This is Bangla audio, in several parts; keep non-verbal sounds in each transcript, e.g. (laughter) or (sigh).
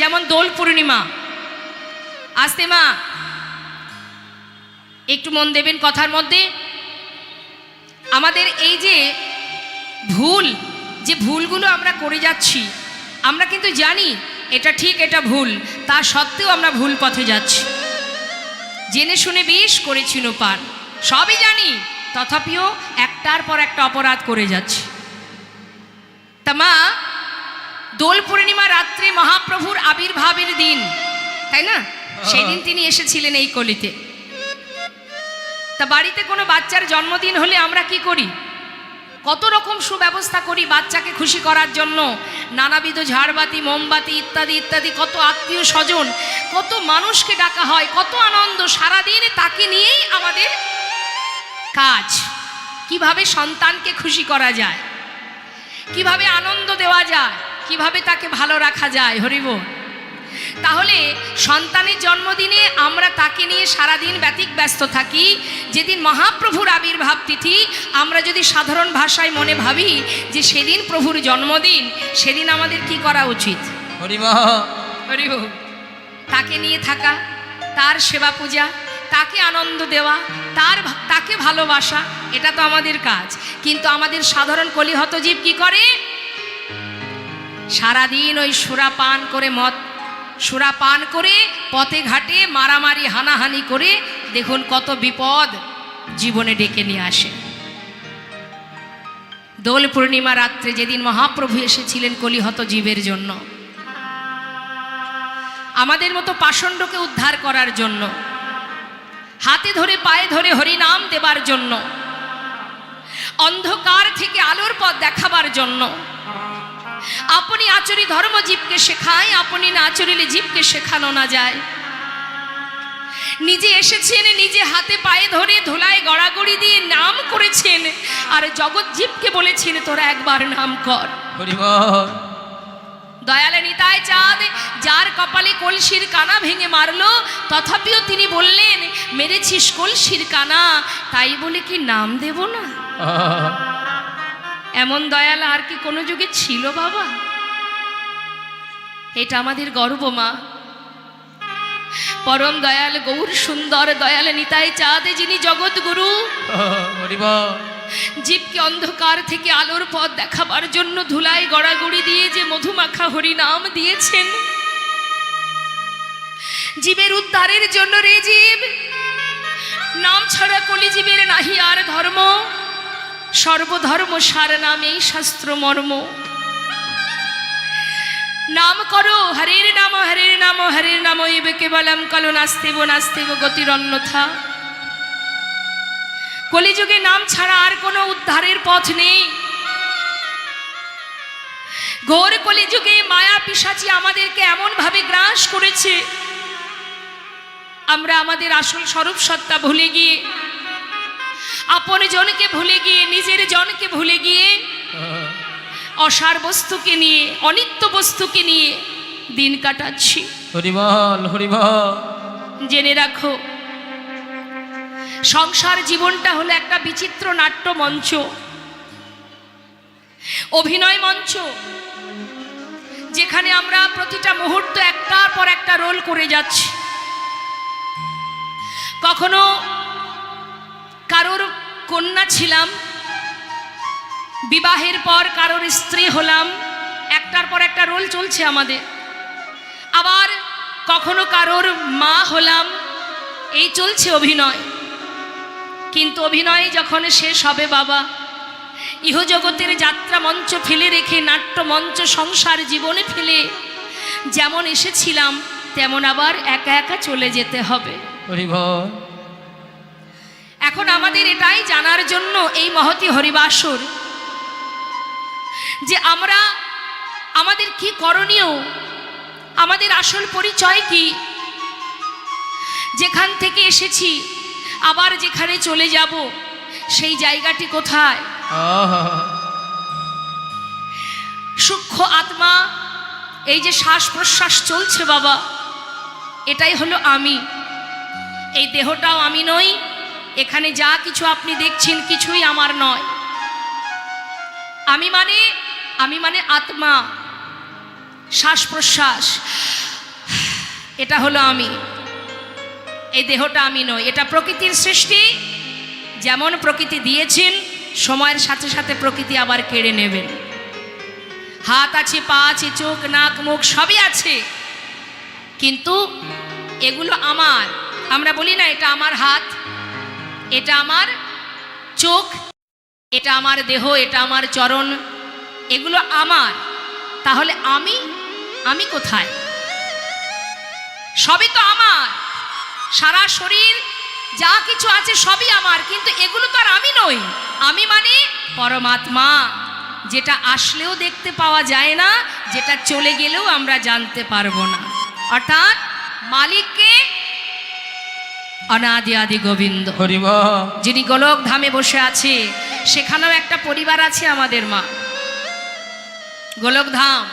যেমন দোল পূর্ণিমা। আসতে মা, একটু মন দেবেন কথার মধ্যে। আমাদের এই যে ভুল, যে ভুলগুলো আমরা করে যাচ্ছি, আমরা কিন্তু জানি এটা ঠিক, এটা ভুল। তা সত্ত্বেও আমরা ভুল পথে যাচ্ছি। জেনে শুনে বেশ করেছি পান সবই জানি, তথাপিও একটার পর একটা অপরাধ করে যাচ্ছি। তা মা দোল পূর্ণিমা রাত্রে মহাপ্রভুর আবির্ভাবের দিন তাই না? সেই দিন তিনি এসেছিলেন এই কলিতে। তা বাড়িতে কোনো বাচ্চার জন্মদিন হলে আমরা কি করি? কত রকম সুব্যবস্থা করি বাচ্চাকে খুশি করার জন্য? নানাবিধ ঝাড়বাতি মোমবাতি ইত্যাদি ইত্যাদি কত আত্মীয় স্বজন কত মানুষকে ডাকা হয় কত আনন্দ সারাদিন তাকে নিয়েই আমাদের কাজ। কীভাবে সন্তানকে খুশি করা যায়? কীভাবে আনন্দ দেওয়া যায়? কীভাবে তাকে ভালো রাখা যায় হরিব? তাহলে সন্তানের জন্মদিনে আমরা তাকে নিয়ে সারাদিন ব্যতিক ব্যস্ত থাকি যেদিন মহাপ্রভুর আবির্ভাব তিথি আমরা যদি সাধারণ ভাষায় মনে ভাবি যে সেদিন প্রভুর জন্মদিন সেদিন আমাদের কি করা উচিত? হরিব। তাকে নিয়ে থাকা তার সেবা পূজা তাকে আনন্দ দেওয়া তার তাকে ভালোবাসা এটা তো আমাদের কাজ। কিন্তু আমাদের সাধারণ কলিহত জীব কি করে? সারাদিন ওই সুরা পান করে মদ, সুরা পান করে পথে ঘাটে মারামারি, হানাহানি করে দেখুন কত বিপদ জীবনে ডেকে নিয়ে আসে। দোল পূর্ণিমা রাত্রে যেদিন মহাপ্রভু এসেছিলেন কলিহত জীবের জন্য, আমাদের মতো পাষণ্ডকে উদ্ধার করার জন্য, হাতে ধরে, পায়ে ধরে হরিনাম দেবার জন্য, অন্ধকার থেকে আলোর পথ দেখাবার জন্য আপনি আচরি ধর্ম জীবকে শেখায় আপনি না আচরিলে জীবকে শেখানো না যায়। নিজে এসেছেন নিজে হাতে পায়ে ধরে ধোলায় গড়াগড়ি দিয়ে নাম করেছেন আর জগৎ জীবকে বলেছেন তোরা একবার নাম কর। দয়ালে নিতাই চাঁদ যার কপালে কলসির কানা ভেঙে মারলো তথাপিও তিনি বললেন মেরেছিস কলসির কানা তাই বলে কি নাম দেব না? এমন দয়াল আর কি কোনো যুগে ছিল বাবা? এটা আমাদের গর্ব মা। পরম দয়াল গৌর সুন্দর দয়াল নিতাই চাঁদে যিনি জগৎগুরু জীবকে অন্ধকার থেকে আলোর পথ দেখাবার জন্য ধুলায় গড়াগড়ি দিয়ে যে মধুমাখা হরি নাম দিয়েছেন। জীবের উদ্ধারের জন্য রে জীব নাম ছাড়া কলি জীবের নাহি আর ধর্ম। সর্বধর্ম সার নামেই শাস্ত্র মর্ম। নাম করো, হরের নাম হরের নাম হরের নাম, এবে কেবলম কলো, নাস্তেব নাস্তেব গতির অন্যথা কলিযুগে নাম ছাড়া আর কোনো উদ্ধারের পথ নেই। ঘোর কলিযুগে মায়া পিসাচি আমাদেরকে এমনভাবে গ্রাস করেছে। আমরা আমাদের আসল স্বরূপ সত্তা ভুলে গিয়ে আপন জনকে ভুলে গিয়ে নিজের জনকে ভুলে গিয়ে অসার বস্তুকে নিয়ে অনিত্য বস্তুকে নিয়ে দিন কাটাচ্ছি। হরিবল হরিবল। জেনে রাখো সংসার জীবনটা হলো একটা বিচিত্র নাট্য মঞ্চ অভিনয় মঞ্চ যেখানে আমরা প্রতিটা মুহূর্ত একটার পর একটা রোল করে যাচ্ছি। কখনো কারোর কন্যা ছিলাম, বিবাহের পর কারোর স্ত্রী হলাম, একটার পর একটা রোল চলছে আমাদের। আবার কখনো কারোর মা হলাম, এই চলছে অভিনয়। কিন্তু অভিনয় যখন শেষ হবে বাবা, ইহজগতের যাত্রা মঞ্চ ফেলে রেখে নাট্য মঞ্চ সংসার জীবনে ফেলে, যেমন এসেছিলাম, তেমন আবার একা একা চলে যেতে হবে। এখন আমাদের এটাই জানার জন্য এই মহতি হরিবাসর যে আমরা আমাদের কি করণীয়? আমাদের আসল পরিচয় কি? যেখান থেকে এসেছি আবার যেখানে চলে যাব সেই জায়গাটি কোথায়? সূক্ষ্ম আত্মা এই যে শ্বাস প্রশ্বাস চলছে বাবা এটাই হলো আমি। এই দেহটাও আমি নই এখানে যা কিছু আপনি দেখছেন কিছুই আমার নয়। আমি মানে আমি মানে আত্মা শ্বাস প্রশ্বাস এটা হলো আমি। এই দেহটা আমি নই। এটা প্রকৃতির সৃষ্টি। যেমন প্রকৃতি দিয়েছেন, সময়ের সাথে সাথে প্রকৃতি আবার কেড়ে নেবেন। হাত আছে, পা আছে, চোখ, নাক, মুখ, সবই আছে। কিন্তু এগুলো আমার। আমরা বলি না এটা আমার হাত। এটা আমার চোখ, এটা আমার দেহ, এটা আমার চরণ, এগুলো আমার। তাহলে আমি আমি কোথায়? সবই তো আমার। সারা শরীর, যা কিছু আছে সবই আমার, কিন্তু এগুলো তো আর আমি নই। আমি মানে পরমাত্মা, যেটা আসলেও দেখতে পাওয়া যায় না, যেটা চলে গেলেও আমরা জানতে পারব না। অর্থাৎ মালিককে অনাদি আদি গোবিন্দ হরিব যিনি গোলক ধামে বসে আছে সেখানেও একটা পরিবার আছে আমাদের মা। গোলক ধাম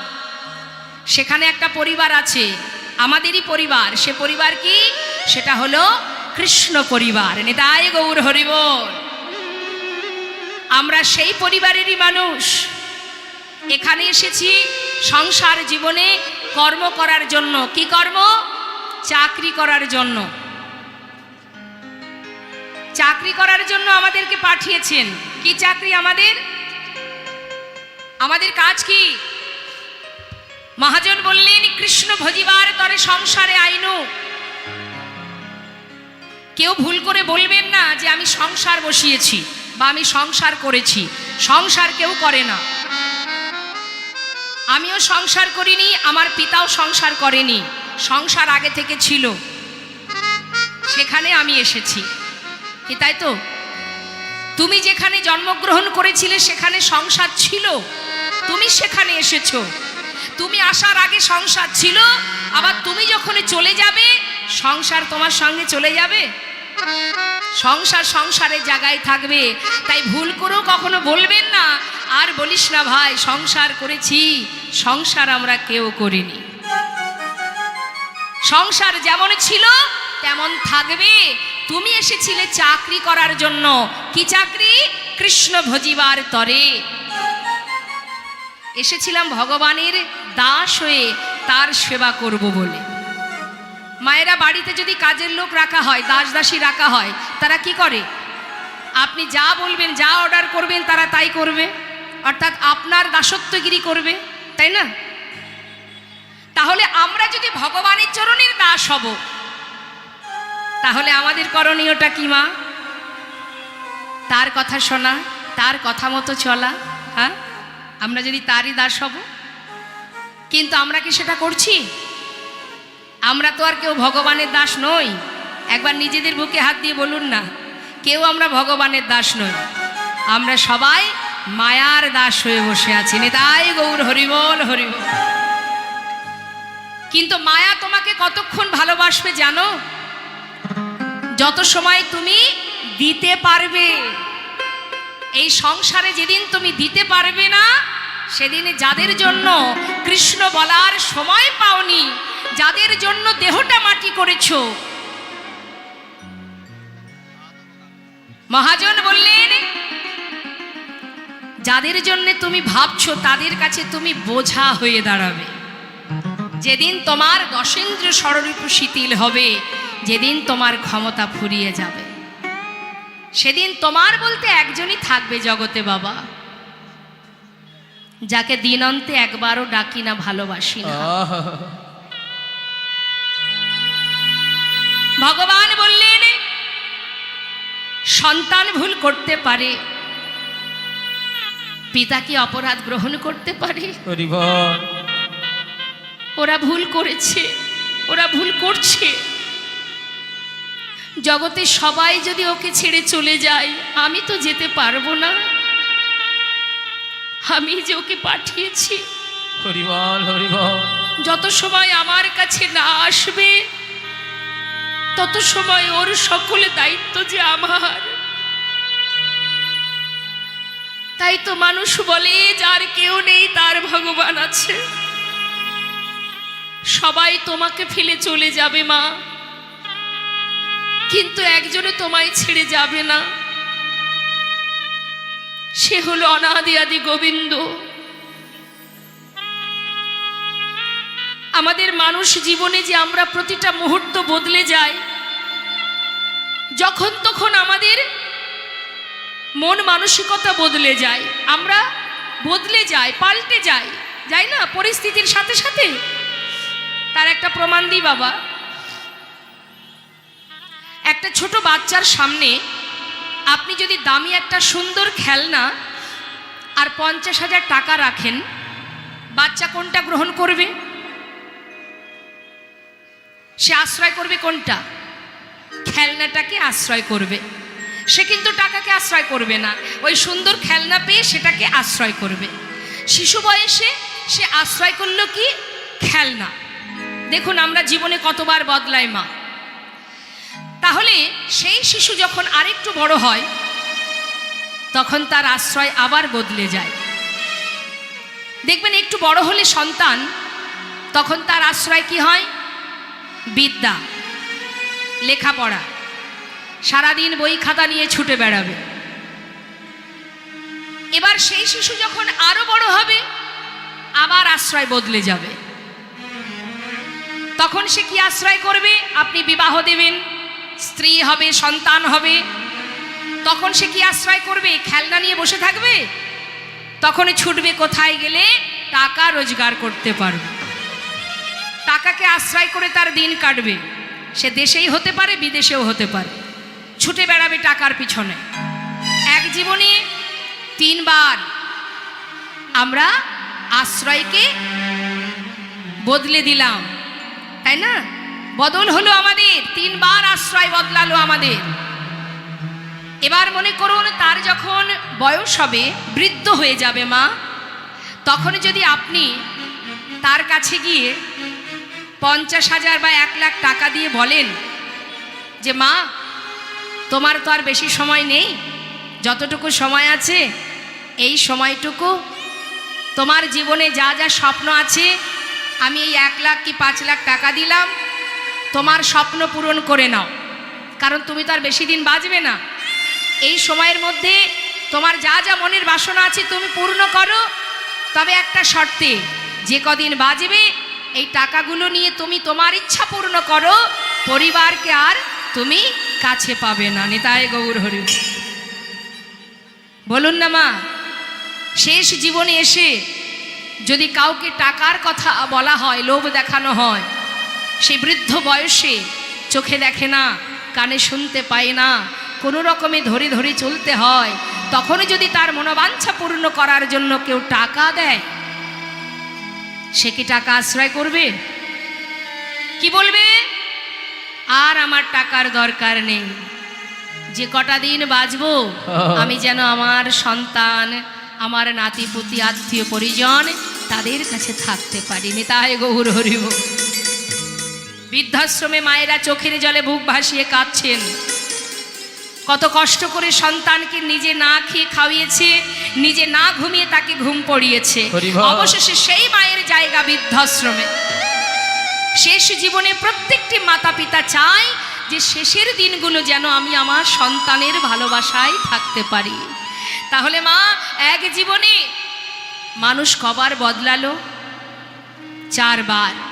সেখানে একটা পরিবার আছে আমাদেরই পরিবার। সে পরিবার কি? সেটা হলো কৃষ্ণ পরিবার। নিতাই গৌর হরিবল আমরা সেই পরিবারেরই মানুষ। এখানে এসেছি সংসার জীবনে কর্ম করার জন্য। কি কর্ম? চাকরি করার জন্য। চাকরি করার জন্য আমাদেরকে পাঠিয়েছেন। কি চাকরি আমাদের? আমাদের কাজ কি? মহাজন বললেন, কৃষ্ণ ভজিবার তরে সংসারে আইনু। কেউ ভুল করে বলবেন না যে আমি সংসার বসিয়েছি বা আমি সংসার করেছি। সংসার কেউ করে না। আমিও সংসার করিনি, আমার পিতাও সংসার করেনি। সংসার আগে থেকে ছিল। সেখানে আমি এসেছি। কি তাই তো? তুমি যেখানে জন্মগ্রহণ করেছিলে, সেখানে সংসার ছিল। তুমি সেখানে এসেছ। তুমি আসার আগে সংসার ছিল, আবার তুমি যখন চলে যাবে, সংসার তোমার সঙ্গে চলে যাবে। সংসার সংসারের জায়গায় থাকবে। তাই ভুল করেও কখনো বলবেন না, আর বলিস না, ভাই, সংসার করেছি, সংসার আমরা কেউ করিনি। সংসার যেমন ছিল, তেমন থাকবে। তুমি এসেছিলে চাকরি করার জন্য। কি চাকরি? কৃষ্ণ ভজিবার তরে। এসেছিলাম ভগবানের দাস হয়ে তার সেবা করব বলে। মায়েরা বাড়িতে যদি কাজের লোক রাখা হয়, দাস দাসী রাখা হয়, তারা কি করে? আপনি যা বলবেন, যা অর্ডার করবেন, তারা তাই করবে। অর্থাৎ আপনার দাসত্বগিরি করবে, তাই না? তাহলে আমরা যদি ভগবানের চরণের দাস হব তাহলে আমাদের করণীয়টা কি, মা? তার কথা শোনা, তার কথা মতো চলা হ্যাঁ? আমরা যদি তারই দাস হব। কিন্তু আমরা কি সেটা করছি? আমরা তো আর কেউ ভগবানের দাস নই। একবার নিজেদের বুকে হাত দিয়ে বলুন না, কেউ আমরা ভগবানের দাস নই। আমরা সবাই মায়ার দাস হয়ে বসে আছি। নেতাই গৌর হরিবল হরিবল। কিন্তু মায়া তোমাকে কতক্ষণ ভালোবাসবে জানো? যত সময় তুমি দিতে পারবে, এই সংসারে যেদিন তুমি দিতে পারবে না, সেদিন যাদের জন্য কৃষ্ণ বলার সময় পাওনি, যাদের জন্য দেহটা মাটি করেছ। মহাজন বললেন, যাদের জন্য তুমি ভাবছ, তাদের কাছে তুমি বোঝা হয়ে দাঁড়াবে। যেদিন তোমার দশেন্দ্র স্বরূপ শিথিল হবে যেদিন তোমার ক্ষমতা ফুরিয়ে যাবে। সেদিন তোমার বলতে একজনই থাকবে জগতে বাবা যাকে দিনন্তে একবারও ডাকি না ভালোবাসি না। ভগবান বললেন সন্তান ভুল করতে পারে পিতা কি অপরাধ গ্রহণ করতে পারে? ওরা ভুল করেছে ওরা ভুল করছে। জগতে সবাই যদি ওকে ছেড়ে চলে যায় আমি তো যেতে পারব না। আমি যে ওকে পাঠিয়েছি হরি বল যত সময় আমার কাছে না আসবে তত সময় ওর সকলে দায়িত্ব যে আমার। তাই তো মানুষ বলে যার কেউ নেই তার ভগবান আছে। সবাই তোমাকে ফেলে চলে যাবে মা। কিন্তু একজনে তোমায় ছেড়ে যাবে না। সে হলো অনাদি আদি গোবিন্দ। আমাদের মানুষ জীবনে যে আমরা প্রতিটা মুহূর্ত বদলে যাই, যখন তখন আমাদের মন মানসিকতা বদলে যায়। আমরা বদলে যাই, পাল্টে যাই যাই না? পরিস্থিতির সাথে সাথে। তার একটা প্রমাণ দিই বাবা। একটা ছোট বাচ্চার সামনে আপনি যদি দামি একটা সুন্দর খেলনা আর পঞ্চাশ হাজার টাকা রাখেন, বাচ্চা কোনটা গ্রহণ করবে? সে আশ্রয় করবে কোনটা? খেলনাটাকে আশ্রয় করবে। সে কিন্তু টাকাকে আশ্রয় করবে না। ওই সুন্দর খেলনা পেয়ে সেটাকে আশ্রয় করবে। শিশু বয়সে সে আশ্রয় করল কি? খেলনা। দেখুন আমরা জীবনে কতবার বদলাই মা। তাহলে সেই শিশু যখন আরেকটু বড় হয়, তখন তার আশ্রয় আবার বদলে যায়। দেখবেন একটু বড় হলে সন্তান, তখন তার আশ্রয় কি হয়? বিদ্যা, লেখাপড়া, সারাদিন বই খাতা নিয়ে ছুটে বেড়াবে। এবার সেই শিশু যখন আরও বড় হবে, আবার আশ্রয় বদলে যাবে। তখন সে কি আশ্রয় করবে? আপনি বিবাহ দেবেন। স্ত্রী হবে, সন্তান হবে, তখন সে কি আশ্রয় করবে? খেলনা নিয়ে বসে থাকবে? তখন ছুটবে কোথায় গেলে? টাকা রোজগার করতে পারবে। টাকাকে আশ্রয় করে তার দিন কাটবে। সে দেশেই হতে পারে, বিদেশেও হতে পারে। ছুটে বেড়াবে টাকার পিছনে। এক জীবনে তিনবার আমরা আশ্রয়কে বদলে দিলাম। তাই না? বদল হলো আমাদের। তিনবার আশ্রয় বদলালো আমাদের। এবার মনে করুন, তার যখন বয়স হবে, বৃদ্ধ হয়ে যাবে মা, তখন যদি আপনি তার কাছে গিয়ে পঞ্চাশ হাজার বা এক লাখ টাকা দিয়ে বলেন যে, মা, তোমার তো আর বেশি সময় নেই, যতটুকু সময় আছে, এই সময়টুকু তোমার জীবনে যা যা স্বপ্ন আছে, আমি এই এক লাখ কি পাঁচ লাখ টাকা দিলাম, তোমার স্বপ্ন পূরণ করে নাও। কারণ তুমি তো আর বেশি দিন বাঁচবে না। এই সময়ের মধ্যে তোমার যা যা মনের বাসনা আছে তুমি পূর্ণ করো। তবে একটা শর্তে, যে কদিন বাজবে, এই টাকাগুলো নিয়ে তুমি তোমার ইচ্ছা পূর্ণ করো, পরিবারকে আর তুমি কাছে পাবে না। নেতায় গৌর হরি। বলুন না মা, শেষ জীবনে এসে যদি কাউকে টাকার কথা বলা হয়, লোভ দেখানো হয় সেই বৃদ্ধ বয়সে চোখে দেখে না কানে শুনতে পায় না। কোনো রকমে ধরে ধরে চলতে হয়। তখনই যদি তার মনোবাঞ্ছা পূর্ণ করার জন্য কেউ টাকা দেয় সে কি টাকা আশ্রয় করবে? কি বলবে? আর আমার টাকার দরকার নেই। যে কটা দিন বাঁচবো আমি যেন আমার সন্তান আমার নাতিপুতি আত্মীয় পরিজন তাদের কাছে থাকতে পারিনি তাই গৌর হরিব। বৃদ্ধাশ্রমে মায়েরা চোখের জলে বুক ভাসিয়ে কাঁদছেন। কত কষ্ট করে সন্তানকে নিজে না খেয়ে খাওয়িয়েছে নিজে না ঘুমিয়ে তাকে ঘুম পড়িয়েছে। অবশেষে সেই মায়ের জায়গা বৃদ্ধাশ্রমে। শেষ জীবনে প্রত্যেকটি মাতা পিতা চায় যে শেষের দিনগুলো যেন আমি আমার সন্তানের ভালোবাসায় থাকতে পারি। তাহলে মা এক জীবনে মানুষ কবার বদলালো? চারবার।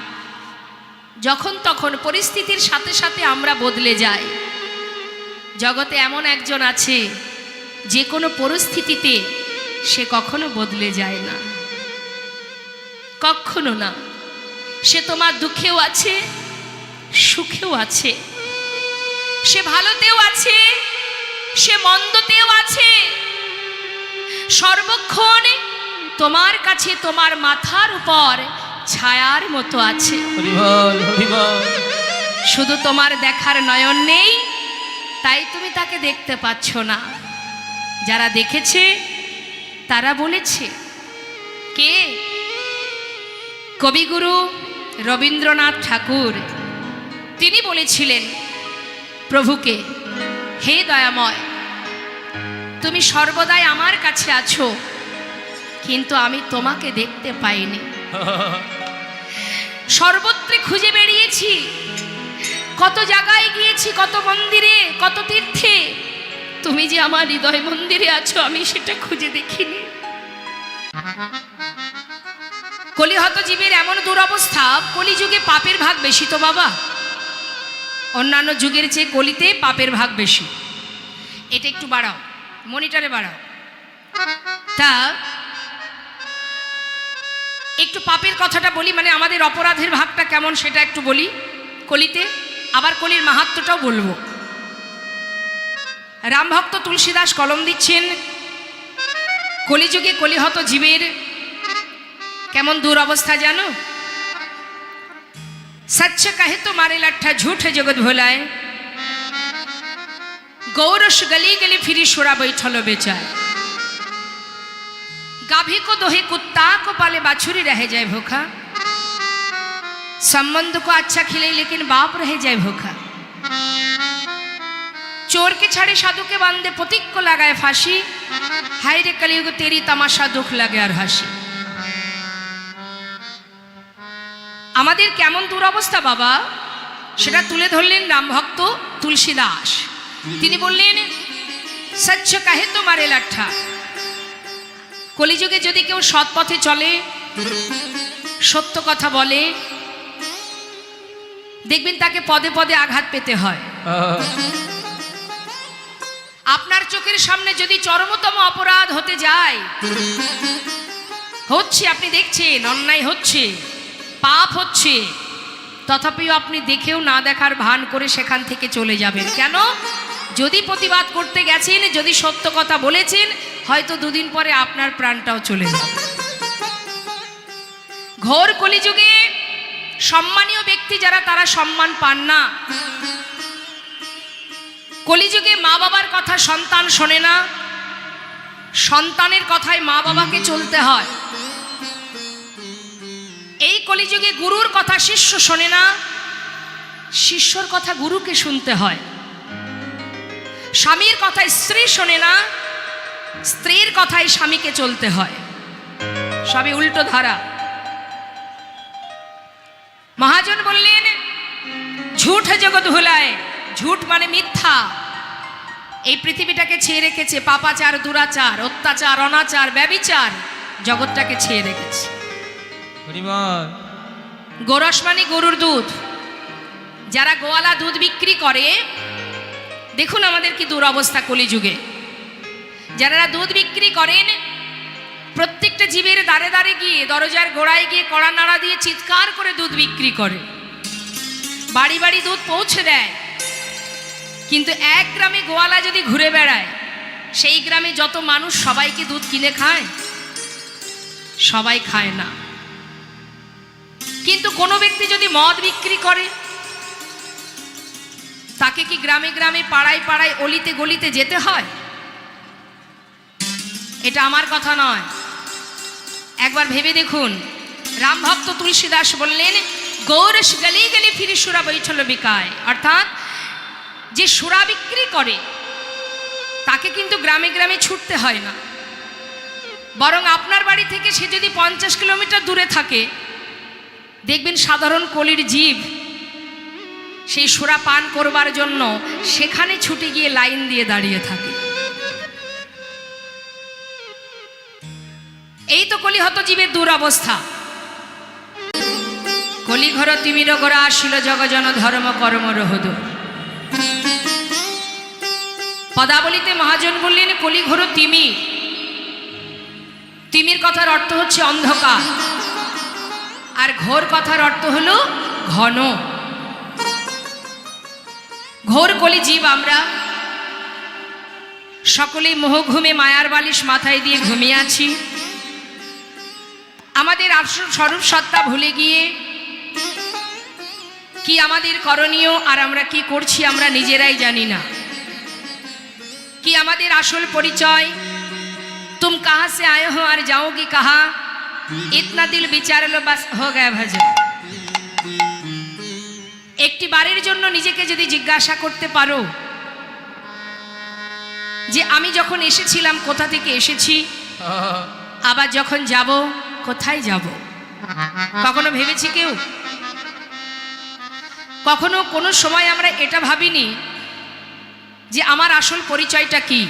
যখন তখন পরিস্থিতির সাথে সাথে আমরা বদলে যাই। জগতে এমন একজন আছে, যে কোনো পরিস্থিতিতে সে কখনো বদলে যায় না। কখনো না। সে তোমার দুঃখেও আছে, সুখেও আছে। সে ভালোতেও আছে, সে মন্দতেও আছে। সর্বক্ষণ তোমার কাছে তোমার মাথার উপর ছায়ার মতো আছে। শুধু তোমার দেখার নয়ন নেই তাই তুমি তাকে দেখতে পাচ্ছ না। যারা দেখেছে তারা বলেছে কে? কবিগুরু রবীন্দ্রনাথ ঠাকুর তিনি বলেছিলেন প্রভুকে হে দয়াময় তুমি সর্বদাই আমার কাছে আছো কিন্তু আমি তোমাকে দেখতে পাইনি। (laughs) সর্বত্রে খুঁজে বেরিয়েছি। কত জায়গায় গিয়েছি, কত মন্দিরে, কত তীর্থে। তুমি যে আমার হৃদয় মন্দিরে আছো, আমি সেটা খুঁজে দেখিনি। কলিহত জীবের এমন দুরবস্থা, কলিযুগে পাপের ভাগ বেশি তো বাবা। অন্যান্য যুগের চেয়ে কলিতে পাপের ভাগ বেশি। এটা একটু বাড়াও, মনিটরে বাড়াও। তা একটু পাপের কথাটা বলি মানে আমাদের অপরাধের ভাগটা কেমন সেটা একটু বলি। কলিতে আবার কলির মাহাত্মটাও বলব। রামভক্ত তুলসীদাস কলম দিচ্ছেন, কলিযুগে কলিহত জীবের কেমন দুরবস্থা জানো? সচ্চ কাহে তো মারে লাঠা ঝুঠ জগৎ ভোলায়, গৌরস গলি গলি ফিরি সোরা বৈঠল বেচায়। नाभि को दोहे कुत्ता को पाले बाछुरी रह जाए भूखा संबंध को अच्छा खिले लेकिन बाप रह जाए भूखा चोर के छाड़े साधु के बांधे पुतिक को लगाए फांसी हाय रे कलियुग तेरी तमाशा दुख लगे और हंसी আমাদের কেমন দুরবস্থা বাবা সেটা তুলে ধরলেন রামভক্ত তুলসী দাস তিনি বললেন সচ্ছ কাহে তোমার এলাঠা কলিযুগে যদি কেউ সৎ পথে চলে সত্য কথা বলে দেখবেন তাকে পদে পদে আঘাত পেতে হয়। আপনার চোখের সামনে যদি চরমতম অপরাধ হতে যায় হচ্ছে আপনি দেখছেন অন্যায় হচ্ছে পাপ হচ্ছে তথাপিও আপনি দেখেও না দেখার ভান করে সেখান থেকে চলে যাবেন। কেন? যদি প্রতিবাদ করতে গেছেন যদি সত্য কথা বলেছেন হয়তো দুদিন পরে আপনার প্রাণটাও চলে যাবে। ঘোর কলিযুগে সম্মানীয় ব্যক্তি যারা, তারা সম্মান পান না। কলিযুগে মা বাবার কথা সন্তান শোনে না। সন্তানের কথায় মা বাবাকে চলতে হয়। এই কলিযুগে গুরুর কথা শিষ্য শোনে না। শিষ্যর কথা গুরুকে শুনতে হয়। স্বামীর কথা স্ত্রী শোনে না। স্ত্রীর কথায় স্বামীকে চলতে হয়। সবই উল্টো ধারা। মহাজন বললেন ঝুঠ জগৎ ভুলায় ঝুট মানে মিথ্যা। এই পৃথিবীটাকে ছেয়ে রেখেছে পাপাচার দুরাচার অত্যাচার অনাচার ব্যবিচার জগৎটাকে ছেয়ে রেখেছে। গোরস মানে গরুর দুধ। যারা গোয়ালা দুধ বিক্রি করে দেখুন আমাদের কি দুরবস্থা কলিযুগে। যারা দুধ বিক্রি করেন, প্রত্যেকটা জীবের দাঁড়ে দাঁড়ে গিয়ে, দরজার গোড়ায় গিয়ে কড়া নাড়া দিয়ে চিৎকার করে দুধ বিক্রি করে। বাড়ি বাড়ি দুধ পৌঁছে দেয়। কিন্তু এক গ্রামে গোয়ালা যদি ঘুরে বেড়ায়, সেই গ্রামে যত মানুষ সবাইকে দুধ কিনে খায়, সবাই খায় না। কিন্তু কোনো ব্যক্তি যদি মদ বিক্রি করে, তাকে কি গ্রামে গ্রামে পাড়ায় পাড়ায় অলিতে গলিতে যেতে হয়? এটা আমার কথা নয়। একবার ভেবে দেখুন রামভক্ত তুলসীদাস বললেন গৌরস গলি গলি ফিরি সুরা বৈঠল বিকায়। অর্থাৎ, যে সুরা বিক্রি করে, তাকে কিন্তু গ্রামে গ্রামে ছুটতে হয় না। বরং আপনার বাড়ি থেকে সে যদি পঞ্চাশ কিলোমিটার দূরে থাকে, দেখবেন সাধারণ কলির জীব, সেই সুরা পান করবার জন্য সেখানে ছুটে গিয়ে লাইন দিয়ে দাঁড়িয়ে থাকে। এই তো কলিহত জীবের দুরবস্থা। কলিঘর তিমির গোড়া আসিল জগজন ধর্ম কর্ম রহদ। পদাবলিতে মহাজন বললেন, কলিঘর তিমি, তিমির কথার অর্থ হচ্ছে অন্ধকার। আর ঘোর কথার অর্থ হলো ঘন। ঘোর কলি জীব আমরা। সকলেই মোহ ঘুমে মায়ার বালিশ মাথায় দিয়ে ঘুমিয়ে আছি। আমাদের আসল স্বরূপ সত্তা ভুলে গিয়ে কি আমাদের করণীয় আর আমরা কি করছি আমরা নিজেরাই জানি না। কি আমাদের আসল পরিচয়? তুম কাহা সে আয় হো আর যাও কি কাহা? ইতনা দিল বিচার লো বাস হো গায় ভাজন। একটি বারের জন্য নিজেকে যদি জিজ্ঞাসা করতে পারো যে আমি যখন এসেছিলাম কোথা থেকে এসেছি? আবার যখন যাব কোথায় যাব? কখনো ভেবেছি কেউ? কখনো কোনো সময় আমরা এটা ভাবিনি যে আমার আসল পরিচয়টা কি?